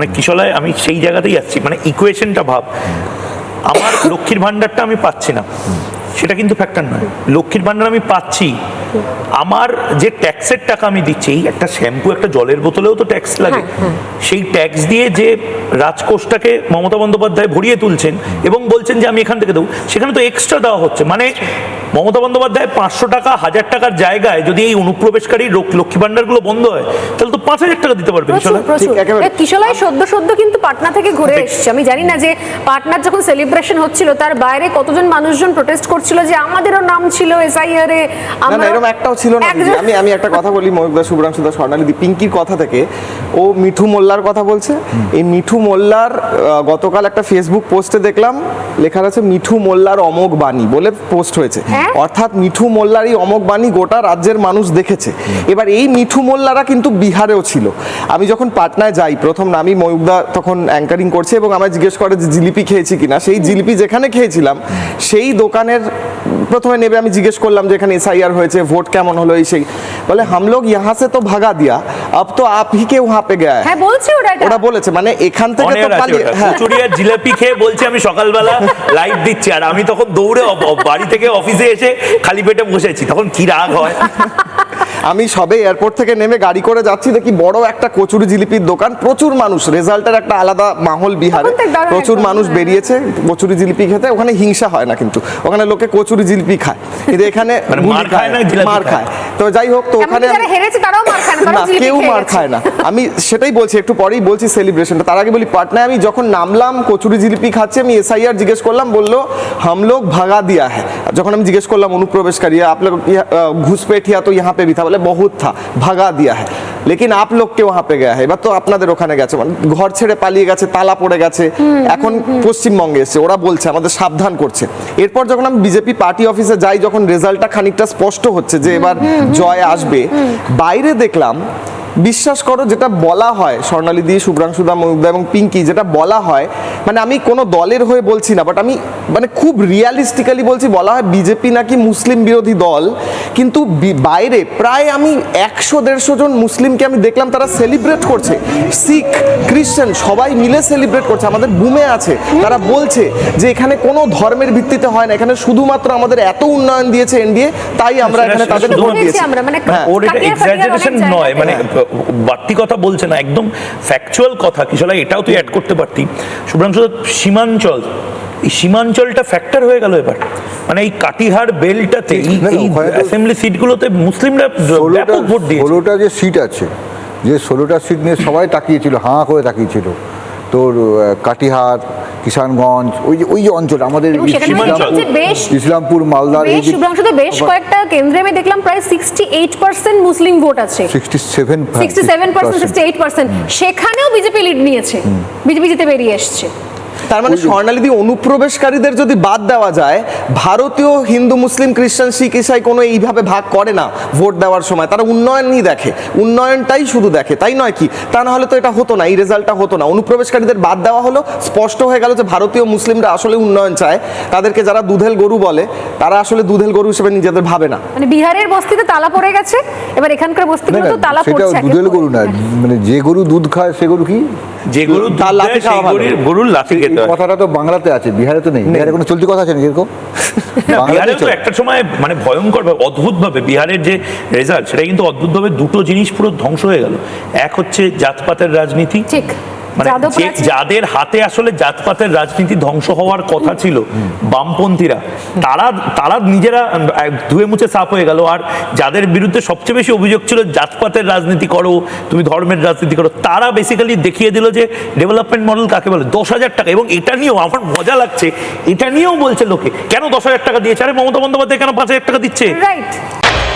মানে কিশলায় আমি সেই জায়গাতেই যাচ্ছি। মানে ইকুয়েশনটা ভাব। আমার লক্ষ্মীর ভান্ডারটা আমি পাচ্ছি না। সেটা কিন্তু ফ্যাক্টর নয়। লক্ষ্মীর ভাণ্ডার আমি পাচ্ছি। আমার যে ট্যাক্সের টাকা আমি দিচ্ছি এই একটা শ্যাম্পু একটা জলের বোতলেও তো ট্যাক্স লাগে। সেই ট্যাক্স দিয়ে যে রাজকোষটাকে মমতা বন্দ্যোপাধ্যায় ভরিয়ে তুলছেন এবং বলছেন যে আমি এখান থেকে দেবো সেখানে তো এক্সট্রা দেওয়া হচ্ছে। মানে মমতা বন্দ্যোপাধ্যায় পাঁচশো টাকা হাজার টাকার জায়গায় যদি এই অনুপ্রবেশকারী লোক- লক্ষ্মী ভান্ডারগুলো বন্ধ হয় তাহলে তো পাঁচ হাজার টাকা দিতে পারবে কিশলয় সদ্য সদ্য কিন্তু পাটনা থেকে ঘুরে এসেছে। আমি জানি না যে পাটনার যখন সেলিব্রেশন হচ্ছিল তার বাইরে কতজন মানুষজন প্রোটেস্ট করছিল যে আমাদেরও নাম ছিল এসআইআর এ এরকম একটাও ছিল না আমি আমি একটা কথা বলি ময়ূকদা শুভ্রাংশু দাস স্বর্ণালী পিঙ্কির কথা থেকে। ও মিঠু মোল্লার কথা বলছে। এই মিঠু মোল্লার গতকাল একটা ফেসবুক পোস্টে দেখলাম লেখা আছে মিঠু মোল্লার অমোঘ বাণী বলে পোস্ট হয়েছে। হ্যাঁ? অর্থাৎ মিঠু মোল্লার এই অমোঘ বাণী গোটা রাজ্যের মানুষ দেখেছে। এবার এই মিঠু মোল্লারা কিন্তু বিহারেও ছিল। আমি যখন পাটনায় যাই প্রথম না আমি ময়ূকদা তখন অ্যাঙ্কারিং করছে এবং আমায় জিজ্ঞেস করে যে জিলিপি খেয়েছি কিনা? সেই জিলিপি যেখানে খেয়েছিলাম সেই দোকানের প্রথমে নেবে আমি জিজ্ঞেস করলাম যে এখানে এসআইআর হয়েছে ভোট কেমন হলো এই সেই বলে হামলোক ইহা সে তো ভাগা দিয়া। আপ তো আপ হি কে ওহা পে গয়া হ্যাঁ বলছে ওটা ওটা বলেছে মানে এখান থেকে তো পালিয়ে হ্যাঁ। চুরিয়া জিলাপি খেয়ে বলছে আমি সকালবেলা লাইভ দিচ্ছি আর আমি তখন দৌড়ে বাড়ি থেকে অফিসে এসে খালি পেটে বসেছি তখন কি রাগ হয়? আমি সবে এয়ারপোর্ট থেকে নেমে গাড়ি করে যাচ্ছি দেখি বড় একটা কচুরি জিলিপির দোকান প্রচুর মানুষ রেজাল্টের একটা আলাদা মাহল বিহারে। প্রচুর মানুষ বেরিয়েছে কচুরি জিলিপি খেতে ওখানে হিংসা হয় না কিন্তু ওখানে লোকে কচুরি জিলিপি খায়। কিন্তু এখানে মার খায় তো যাই হোক তো ওখানে না কেউ মার খায় না। আমি সেটাই বলছি একটু পরেই বলছি সেলিব্রেশনটা তার আগে বলি পাটনায় আমি যখন নামলাম কচুরি জিলিপি খাচ্ছি আমি এসআইআর জিজ্ঞেস করলাম বলল হাম লোক ভাগা দিয়া হ্যাঁ যখন আমি জিজ্ঞেস করলাম অনুপ্রবেশকারী আপনার ঘুষপেঠিয়া তো ইহা পে বিথা? বলে भी था বলে बहुत था भगा दिया है लेकिन आप लोग के वहाँ पे गया है এবার তো আপনাদের ওখানে গেছে মানে ঘর ছেড়ে পালিয়ে গেছে তালা পড়ে গেছে এখন পশ্চিমবঙ্গে এসে ওরা বলছে আমাদের সাবধান করছে এরপর যখন আমি বিজেপি পার্টি অফিসে যাই যখন রেজাল্টটা খানিকটা স্পষ্ট হচ্ছে যে এবার জয় আসবে বাইরে দেখলাম বিশ্বাস করো যেটা বলা হয় স্বর্ণালী দি শুভ্রাংশুদা ময়ূকদা এবং পিঙ্কি যেটা বলা হয় মানে আমি কোনো দলের হয়ে বলছি না বাট আমি মানে খুব রিয়ালিস্টিক্যালি বলছি বলা হয় বিজেপি নাকি মুসলিম বিরোধী দল কিন্তু বাইরে প্রায় আমি একশো দেড়শো জন মুসলিমকে আমি দেখলাম তারা সেলিব্রেট করছে। শিখ খ্রিশ্চান সবাই মিলে সেলিব্রেট করছে আমাদের বুমে আছে তারা বলছে যে এখানে কোনো ধর্মের ভিত্তিতে হয় না এখানে শুধুমাত্র আমাদের এত উন্নয়ন দিয়েছে এনডিএ তাই আমরা এখানে তাদের ভোট দিয়েছি। মানে হ্যাঁ। নয় মানে বাড়তি কথা বলছে না একদম ফ্যাকচুয়াল কথা কিশোরা এটাও তুই অ্যাড করতে পারতি। দত্ত, সীমাঞ্চল এই সীমাঞ্চলটা ফ্যাক্টর হয়ে গেল এবার। মানে এই কাটিহার বেলটাতে এই- অ্যাসেম্বলি সিটগুলোতে মুসলিমরা ব্যাপক ভোট দিয়েছে। ষোলোটা যে সিট আছে যে ষোলোটা সিট নিয়ে সবাই তাকিয়েছিল হাঁ করে তাকিয়েছিল তোর কাটিহার কিষানগঞ্জ ওই যে ওই যে অঞ্চল আমাদের ইসলামপুর মালদার এই বেশ তো বেশ কয়েকটা কেন্দ্রে আমি দেখলাম প্রায় সিক্সটি এইট পার্সেন্ট মুসলিম ভোট আছে। Sixty seven sixty seven percent sixty eight percent সেখানেও বিজেপি লিড নিয়েছে। বিজেপি জিতে বেরিয়ে এসছে। তার মানে স্বর্ণালিদি অনুপ্রবেশকারীদের যদি বাদ দেওয়া যায় ভারতীয় হিন্দু মুসলিম খ্রিস্টান শিখ ইসাই কোনো এইভাবে ভাগ করে না ভোট দেওয়ার সময়। তারা উন্নয়নই দেখে উন্নয়নটাই শুধু দেখে তাই নয় কি? তা না হলে তো এটা হতো না এই রেজাল্টটা হতো না। অনুপ্রবেশকারীদের বাদ দেওয়া হলো স্পষ্ট হয়ে গেল যে ভারতীয় মুসলিমরা আসলে উন্নয়ন চায়। তাদেরকে যারা দুধেল গরু বলে তারা আসলে দুধেল গরু হিসেবে নিজেদের ভাবে না। মানে বিহারের বস্তিতে তালা পড়ে গেছে এবার এখানকার না, বস্তিগুলো তো তালা পড়ছে পর গরু না মানে যে গরু দুধ খায় সে গরু কি? যে গরু তার সেই খাওয়া ভালো। গরুর- গরুর লাঠি খেতে হয়। কথাটা তো বাংলাতে আছে বিহারে তো নেই। বিহারে কোনো চলতি কথা আছে নাকি এরকম? বিহারে তো একটা সময় মানে ভয়ঙ্কর অদ্ভুত ভাবে বিহারের যে রেজাল্ট সেটা কিন্তু অদ্ভুত ভাবে দুটো জিনিস পুরো ধ্বংস হয়ে গেল। এক হচ্ছে জাতপাতের রাজনীতি। ঠিক। মানে যাদের হাতে আসলে জাতপাতের রাজনীতি ধ্বংস হওয়ার কথা ছিল বামপন্থীরা তারা তারা নিজেরা ধুয়ে মুছে সাফ হয়ে গেল। আর যাদের বিরুদ্ধে সবচেয়ে বেশি অভিযোগ ছিল জাতপাতের রাজনীতি করো তুমি ধর্মের রাজনীতি করো তারা বেসিক্যালি দেখিয়ে দিল যে ডেভেলপমেন্ট মডেল কাকে বলে? দশ হাজার টাকা। এবং এটা নিয়েও আমার মজা লাগছে। এটা নিয়েও বলছে লোকে কেন দশ হাজার টাকা দিয়েছে? আরে মমতা বন্দ্যোপাধ্যায় কেন পাঁচ হাজার টাকা দিচ্ছে? রাইট